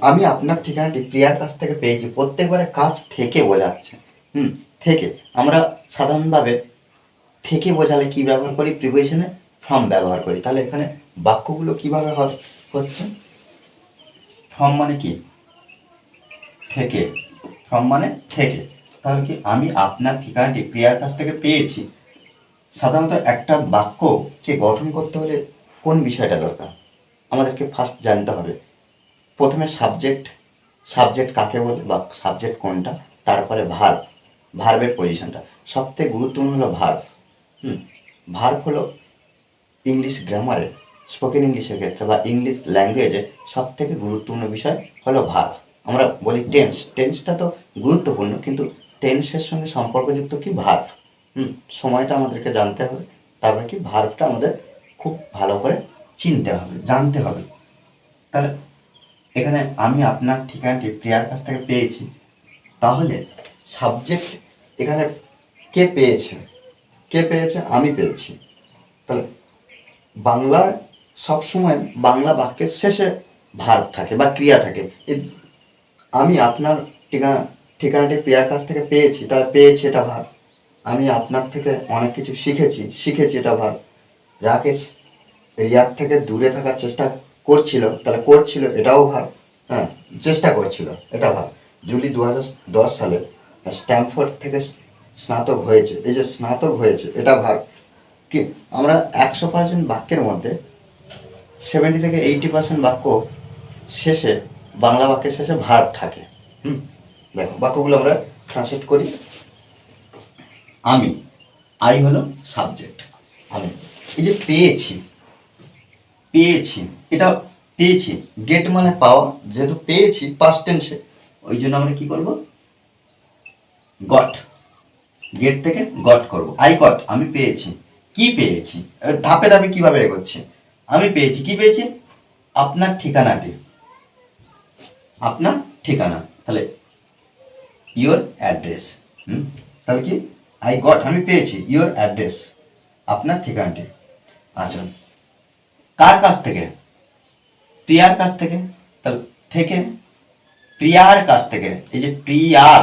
আমি আপনার ঠিকানাটি প্রিয়ার কাছ থেকে পেয়েছি। প্রত্যেকবারে কাজ থেকে বোঝাচ্ছে। হুম, থেকে। আমরা সাধারণভাবে থেকে বোঝালে কি ব্যবহার করি? প্রিপোজিশনে ফর্ম ব্যবহার করি। তাহলে এখানে বাক্যগুলো কীভাবে হচ্ছে? ফ্রম মানে কি? থেকে। ফর্ম মানে থেকে। তাহলে কি আমি আপনার ঠিকানাটি প্রিয়ার কাছ থেকে পেয়েছি। সাধারণত একটা বাক্যকে গঠন করতে হলে কোন বিষয়টা দরকার? আমাদেরকে ফার্স্ট জানতে হবে। প্রথমে সাবজেক্ট সাবজেক্ট কাকে বলে বা সাবজেক্ট কোনটা, তারপরে ভার্ব ভার্বের পজিশনটা সবথেকে গুরুত্বপূর্ণ হলো ভার্ব হুম? ভার্ব হলো ইংলিশ গ্রামারে স্পোকেন ইংলিশের ক্ষেত্রে বা ইংলিশ ল্যাঙ্গুয়েজে সব থেকে গুরুত্বপূর্ণ বিষয় হলো ভার্ব আমরা বলি টেন্স টেন্সটা তো গুরুত্বপূর্ণ, কিন্তু টেন্সের সঙ্গে সম্পর্কযুক্ত কি ভার্ব হুম, সময়টা আমাদেরকে জানতে হবে। তারপরে কি ভার্বটা আমাদের খুব ভালো করে চিনতে হবে, জানতে হবে। তাহলে এখানে আমি আপনার ঠিকানাটি প্রিয়ার কাছ থেকে পেয়েছি। তাহলে সাবজেক্ট এখানে কে পেয়েছে? কে পেয়েছে? আমি পেয়েছি। তাহলে বাংলায় সবসময় বাংলা বাক্যের শেষে ভার্ব থাকে বা ক্রিয়া থাকে। আমি আপনার ঠিকানা, ঠিকানাটি প্রিয়ার কাছ থেকে পেয়েছি। তাহলে পেয়েছি এটা ভার্ব আমি আপনার থেকে অনেক কিছু শিখেছি শিখেছি এটা ভার্ব রাকেশ রিয়ার থেকে দূরে থাকার চেষ্টা করছিল, তাহলে করছিল এটাও ভাব হ্যাঁ চেষ্টা করছিল, এটা ভাব জুলি দু দশ সালে স্ট্যামফোর্ড থেকে স্নাতক হয়েছে। এই যে স্নাতক হয়েছে, এটা ভাব কি, আমরা একশো পার্সেন্ট বাক্যের মধ্যে সেভেন্টি থেকে এইটি পার্সেন্ট বাক্য শেষে, বাংলা বাক্যের শেষে ভার্ব থাকে। হুম, দেখো, বাক্যগুলো আমরা ট্রান্সলেট করি। আমি আই হলো সাবজেক্ট আমি, এই যে পেয়েছি পেয়েছি, এটা পেয়েছি। গেট মানে পাওয়া, যেহেতু পেয়েছি পাস্ট টেন্সে ওই জন্য আমরা কি করব? গট গেট থেকে গট করব। আই গট আমি পেয়েছি। কি পেয়েছি? ধাপে ধাপে কীভাবে এগোচ্ছে? আমি পেয়েছি, কি পেয়েছি? আপনার ঠিকানাটি। আপনার ঠিকানা। তাহলে ইওর অ্যাড্রেস হুম? তাহলে কি? আই গট আমি পেয়েছি ইওর অ্যাড্রেস আপনার ঠিকানাটি। আচ্ছা। কার কাছ থেকে? প্রিয়ার কাছ থেকে? তাহলে থেকে? প্রিয়ার কাছ থেকে। এই যে প্রিয়ার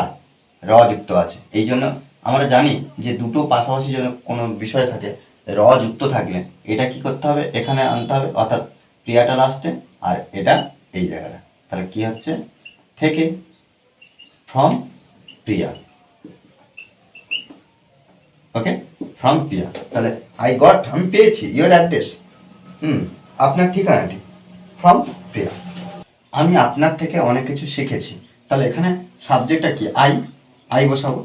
র যুক্ত আছে, এই জন্য আমরা জানি যে দুটো পাশাপাশি যেন কোনো বিষয় থাকে, র যুক্ত থাকলে এটা কি করতে হবে? এখানে আনতে হবে, অর্থাৎ প্রিয়াটা লাস্টে আর এটা এই জায়গাটা। তাহলে কি হচ্ছে? থেকে ফ্রম প্রিয়া। ওকে ফ্রম প্রিয়া। তাহলে আই গট আমি পেয়েছি। ইওর অ্যাড্রেস হুম, আপনার ঠিকানাটি ফ্রম প্রিয়া আমি আপনার থেকে অনেক কিছু শিখেছি। তাহলে এখানে সাবজেক্টটা কি? আই আই বসাবো?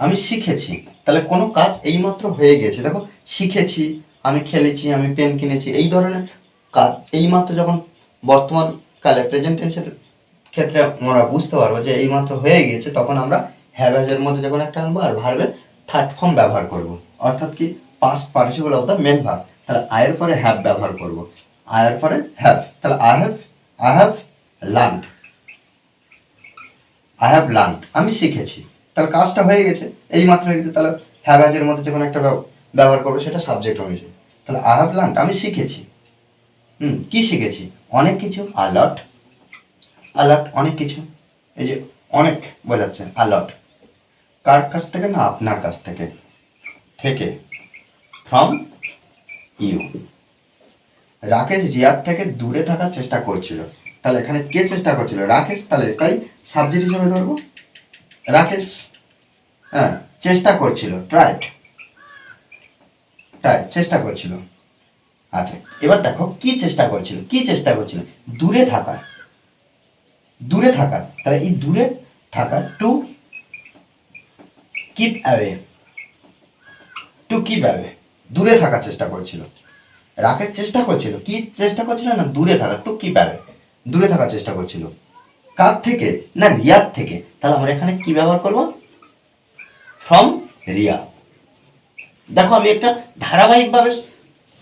আমি শিখেছি। তাহলে কোনো কাজ এইমাত্র হয়ে গেছে। দেখো, শিখেছি, আমি খেলেছি, আমি পেন কিনেছি, এই ধরনের কাজ এইমাত্র যখন বর্তমান কালে প্রেজেন্টেন্সের ক্ষেত্রে আমরা বুঝতে পারব যে এইমাত্র হয়ে গিয়েছে, তখন আমরা হ্যাভেজের মধ্যে যখন একটা আনব আর ভার্বের থার্ড ফর্ম ব্যবহার করব। অর্থাৎ কি? Past participle of the main verb তাহলে আয়ের পরে হ্যাভ ব্যবহার করব। আয়ের পরে হ্যাভ তাহলে I have I have learn I have learn আমি শিখেছি। তাহলে কাজটা হয়ে গেছে এই মাত্র হয়ে গেছে, তাহলে হ্যাভাজের মধ্যে যখন একটা ব্যবহার করব, সেটা সাবজেক্ট অনুযায়ী তাহলে আই হ্যাভ লার্ন আমি শিখেছি। হুম, কি শিখেছি? অনেক কিছু আলট আলট অনেক কিছু। এই যে অনেক বোঝাচ্ছে আলট কার কাছ থেকে না আপনার কাছ থেকে? থেকে। From you. রাকেশ রিয়ার থেকে দূরে থাকার চেষ্টা করছিল। তাহলে এখানে কে চেষ্টা করছিল? রাকেশ? তাহলে এটাই সাবজেক্ট হিসেবে ধরবো। রাকেশ হ্যাঁ চেষ্টা করছিল। ট্রাইড ট্রাই চেষ্টা করছিল। আচ্ছা এবার দেখো কি চেষ্টা করছিল? কি চেষ্টা করছিল? দূরে থাকার। দূরে থাকার। তাহলে এই দূরে থাকার to keep away to keep away দূরে থাকার চেষ্টা করছিল। রাখের চেষ্টা করছিল। কি চেষ্টা করছিল না দূরে থাকা টু কিপ অ্যাওয়ে দূরে থাকার চেষ্টা করছিল। কার থেকে, না রিয়ার থেকে। তাহলে আমরা এখানে কি ব্যবহার করব? ফ্রম রিয়া। দেখো, আমি একটা ধারাবাহিকভাবে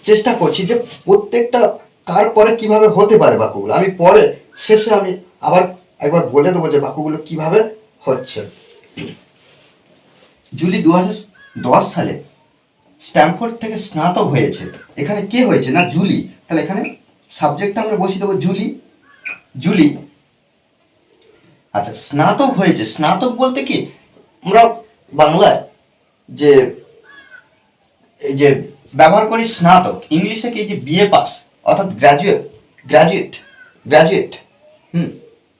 চেষ্টা করছি যে প্রত্যেকটা কার পরে কীভাবে হতে পারে বাক্যগুলো। আমি পরে, শেষে আমি আবার একবার বলে দেবো যে বাক্যগুলো কীভাবে হচ্ছে। জুলি দু সালে স্ট্যামফোর্ড থেকে স্নাতক হয়েছে। এখানে কে হয়েছে? না, জুলি। তাহলে এখানে সাবজেক্টটা আমরা বসিয়ে দেবো জুলি। জুলি। আচ্ছা স্নাতক হয়েছে। স্নাতক বলতে কি? আমরা বাংলায় যে, এই যে ব্যবহার করি স্নাতক, ইংলিশে কি যে বিএ পাস অর্থাৎ গ্র্যাজুয়েট গ্র্যাজুয়েট গ্র্যাজুয়েট হুম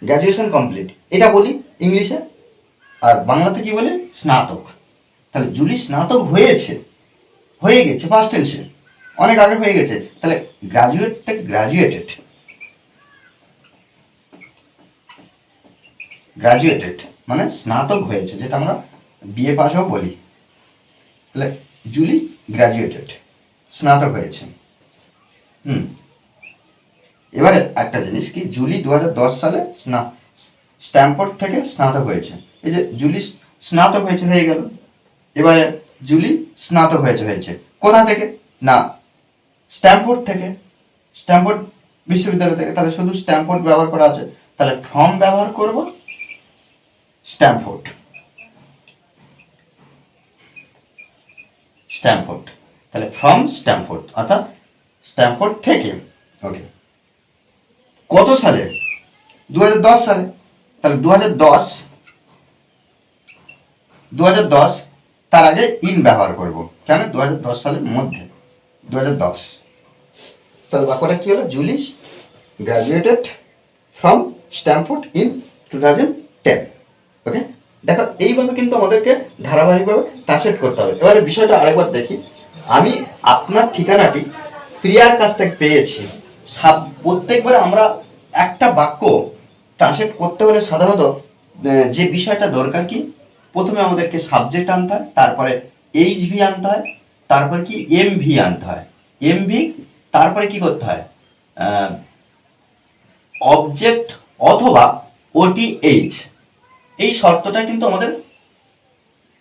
গ্র্যাজুয়েশন কমপ্লিট এটা বলি ইংলিশে। আর বাংলাতে কি বলে? স্নাতক। তাহলে জুলি স্নাতক হয়েছে। হয়ে গেছে ফার্স্ট টেন্সে অনেক আগে হয়ে গেছে। তাহলে গ্রাজুয়েট থেকে গ্রাজুয়েটেড গ্রাজুয়েটেড মানে স্নাতক হয়েছে, যেটা আমরা বিএ পাসও বলি। তাহলে জুলি গ্রাজুয়েটেড স্নাতক হয়েছে। হুম। এবারে একটা জিনিস কি জুলি দু হাজার দশ সালে স্না স্ট্যাম্পোর্ড থেকে স্নাতক হয়েছে। এই যে জুলি স্নাতক হয়েছে, হয়ে গেল। এবারে জুলি স্নাতক হয়েছে হয়েছে। কোথা থেকে? না স্ট্যাম্পোর্ড থেকে। স্ট্যাম্পোর্ড বিশ্ববিদ্যালয় থেকে। তাহলে শুধু স্ট্যাম্পোর্ড ব্যবহার করা আছে? তাহলে ফর্ম ব্যবহার করব? স্ট্যাম্পোর্ড স্ট্যাম্পোর্ড তাহলে ফ্রম স্ট্যাম্পোর্ড অর্থাৎ স্ট্যাম্পোর্ড থেকে। ওকে। কত সালে? দু হাজার দশ সালে। তাহলে দু হাজার দশ দু হাজার দশ তার আগে ইন ব্যবহার করব। কেন? দু হাজার দশ সালের মধ্যে। দু তাহলে বাক্যটা কি হলো? Julius graduated from Stamford in two thousand ten okay দেখো, এইভাবে কিন্তু আমাদেরকে ধারাবাহিকভাবে ট্রান্সলেট করতে হবে। এবারে বিষয়টা আরেকবার দেখি। আমি আপনার ঠিকানাটি প্রিয়ার কাছ থেকে পেয়েছি। সাব প্রত্যেকবার আমরা একটা বাক্য ট্রান্সলেট করতে হলে সাধারণত যে বিষয়টা দরকার কি? প্রথমে আমাদেরকে সাবজেক্ট আনতে হয়, তারপরে এইচ ভি আনতে হয়, তারপরে কি এম ভি আনতে হয়। এম ভি তারপরে কি করতে হয়? অবজেক্ট অথবা ওটিএইচ এই শর্তটা কিন্তু আমাদের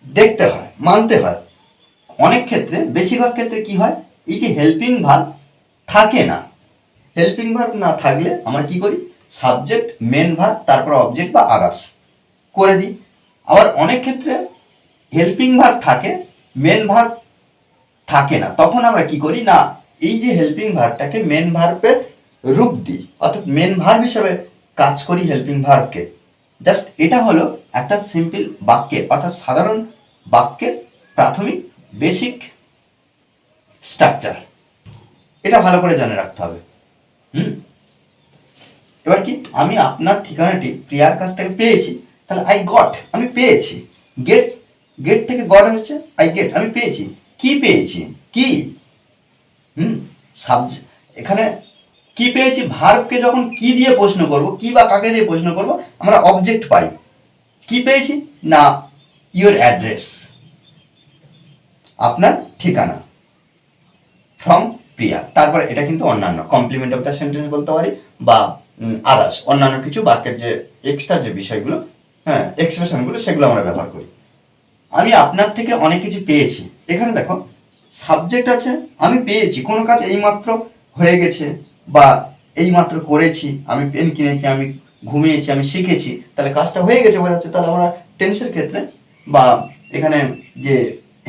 দেখতে হয়, মানতে হয়। অনেক ক্ষেত্রে, বেশিরভাগ ক্ষেত্রে কি হয়? এই যে হেল্পিং ভার্ব থাকে না। হেল্পিং ভার্ব না থাকলে আমরা কি করি? সাবজেক্ট মেন ভার্ব তারপর অবজেক্ট বা আদার্স করে দিই। আবার অনেক ক্ষেত্রে হেল্পিং ভার্ব থাকে মেন ভার্ব থাকে না। তখন আমরা কি করি? না, এই যে হেল্পিং ভার্বটাকে মেন ভার্বের রূপ দিই, অর্থাৎ মেন ভার্ব হিসেবে কাজ করি হেল্পিং ভার্বকে জাস্ট এটা হলো একটা সিম্পল বাক্যে, অর্থাৎ সাধারণ বাক্যের প্রাথমিক বেসিক স্ট্রাকচার এটা ভালো করে জেনে রাখতে হবে। হুম? এবার কি? আমি আপনার ঠিকানাটি প্রিয়ার কাছ থেকে পেয়েছি। তাহলে আই গট আমি পেয়েছি। গেট গেট থেকে গট হচ্ছে আই গেট আমি পেয়েছি। কি পেয়েছি? কি? হুম সাবজেক্ট এখানে কি পেয়েছি? ভার্বকে যখন কি দিয়ে প্রশ্ন করব, কি বা কাকে দিয়ে প্রশ্ন করব, আমরা অবজেক্ট পাই। কি পেয়েছি? না ইওর অ্যাড্রেস আপনার ঠিকানা। ফ্রম প্রিয়া তারপরে এটা কিন্তু অন্যান্য। কমপ্লিমেন্ট অফ দ্য সেন্টেন্স বলতে পারি, বা আদার্স অন্যান্য কিছু বাক্যের যে এক্সট্রা যে বিষয়গুলো হ্যাঁ এক্সপ্রেশনগুলো সেগুলো আমরা ব্যবহার করি। আমি আপনার থেকে অনেক কিছু পেয়েছি। এখানে দেখো সাবজেক্ট আছে, আমি পেয়েছি, কোনো কাজ এইমাত্র হয়ে গেছে বা এইমাত্র করেছি, আমি পেন কিনেছি, আমি ঘুমিয়েছি, আমি শিখেছি, তাহলে কাজটা হয়ে গেছে বোঝা যাচ্ছে তাহলে আমরা টেন্সের ক্ষেত্রে বা এখানে যে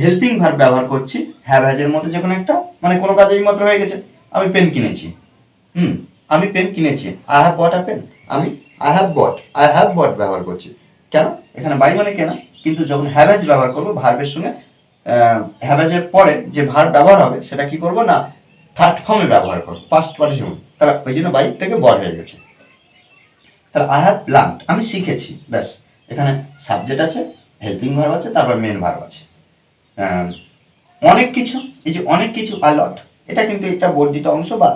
হেল্পিং ভার্ব ব্যবহার করছি হ্যাভ হ্যাজের মধ্যে যে কোনো একটা মানে কোনো কাজ এইমাত্র হয়ে গেছে, আমি পেন কিনেছি। হুম, আমি পেন কিনেছি। I have bought a pen আমি I have bought I have bought ব্যবহার করছি। কেন? এখানে বাই মানে কেনা? কিন্তু যখন হ্যাভেজ ব্যবহার করব ভার্বের সঙ্গে হ্যাভেজের পরে যে ভার্ব ব্যবহার হবে, সেটা কি করব? না থার্ড ফর্মে ব্যবহার করব ফার্স্ট পার্টিসিপল তাহলে ওই জন্য বাইক থেকে বড় হয়ে গেছে। তাহলে আই হ্যাভ লার্ন আমি শিখেছি, ব্যাস। এখানে সাবজেক্ট আছে হেল্পিং ভার্ব আছে, তারপর মেন ভার্ব আছে। অনেক কিছু, এই যে অনেক কিছু আলট এটা কিন্তু একটা বর্ধিত অংশ বা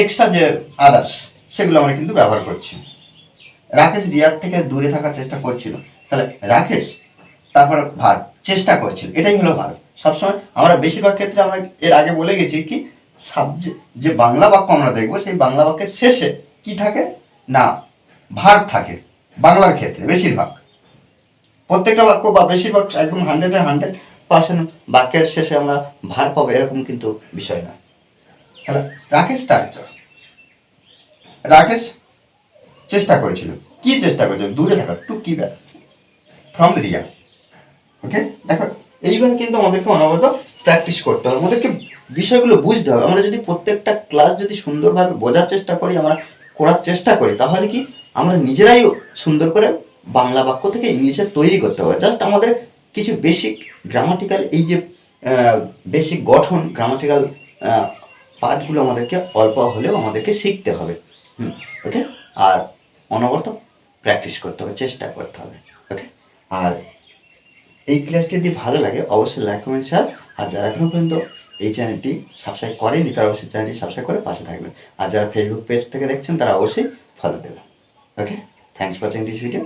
এক্সট্রা যে আদার্স সেগুলো আমরা কিন্তু ব্যবহার করছি। রাকেশ রিয়ার থেকে দূরে থাকার চেষ্টা করছিল। তাহলে রাকেশ তারপর ভার, চেষ্টা করছিল। এটাই হলো ভার। সবসময় আমরা বেশিরভাগ ক্ষেত্রে আমরা এর আগে বলে গেছি কি সাবজেক্ট যে বাংলা বাক্য আমরা দেখব, সেই বাংলা বাক্যের শেষে কি থাকে? না, ভার থাকে বাংলার ক্ষেত্রে, বেশিরভাগ। প্রত্যেকটা বাক্য বা বেশিরভাগ একদম হান্ড্রেডে হান্ড্রেড পার্সেন্ট বাক্যের শেষে আমরা ভার পাবো, এরকম কিন্তু বিষয় না। তাহলে রাকেশ টাইচার রাকেশ চেষ্টা করেছিল। কি চেষ্টা করেছিল? দূরে থাকার টু কি ব্যাক ফ্রম রিয়া ওকে দেখো, এইবার কিন্তু আমাদেরকে অনবরত প্র্যাকটিস করতে হবে। আমাদেরকে বিষয়গুলো বুঝতে হবে। আমরা যদি প্রত্যেকটা ক্লাস যদি সুন্দরভাবে বোঝার চেষ্টা করি, আমরা করার চেষ্টা করি, তাহলে কি? আমরা নিজেরাই সুন্দর করে বাংলা বাক্য থেকে ইংলিশে তৈরি করতে হবে জাস্ট আমাদের কিছু বেসিক গ্রামাটিক্যাল এই যে বেসিক গঠন গ্রামাটিক্যাল পার্টগুলো আমাদেরকে অল্প হলেও আমাদেরকে শিখতে হবে। হুম ওকে আর অনবরত প্র্যাকটিস করতে হবে, চেষ্টা করতে হবে ওকে আর এই ক্লাসটি যদি ভালো লাগে, অবশ্যই লাইক কমেন্ট শেয়ার আর যারা এখনও পর্যন্ত এই চ্যানেলটি সাবস্ক্রাইব করেনি তারা অবশ্যই চ্যানেলটি সাবস্ক্রাইব করে পাশে থাকবেন। আর যারা ফেসবুক পেজ থেকে দেখছেন, তারা অবশ্যই ফলো দেবেন okay thanks watching this video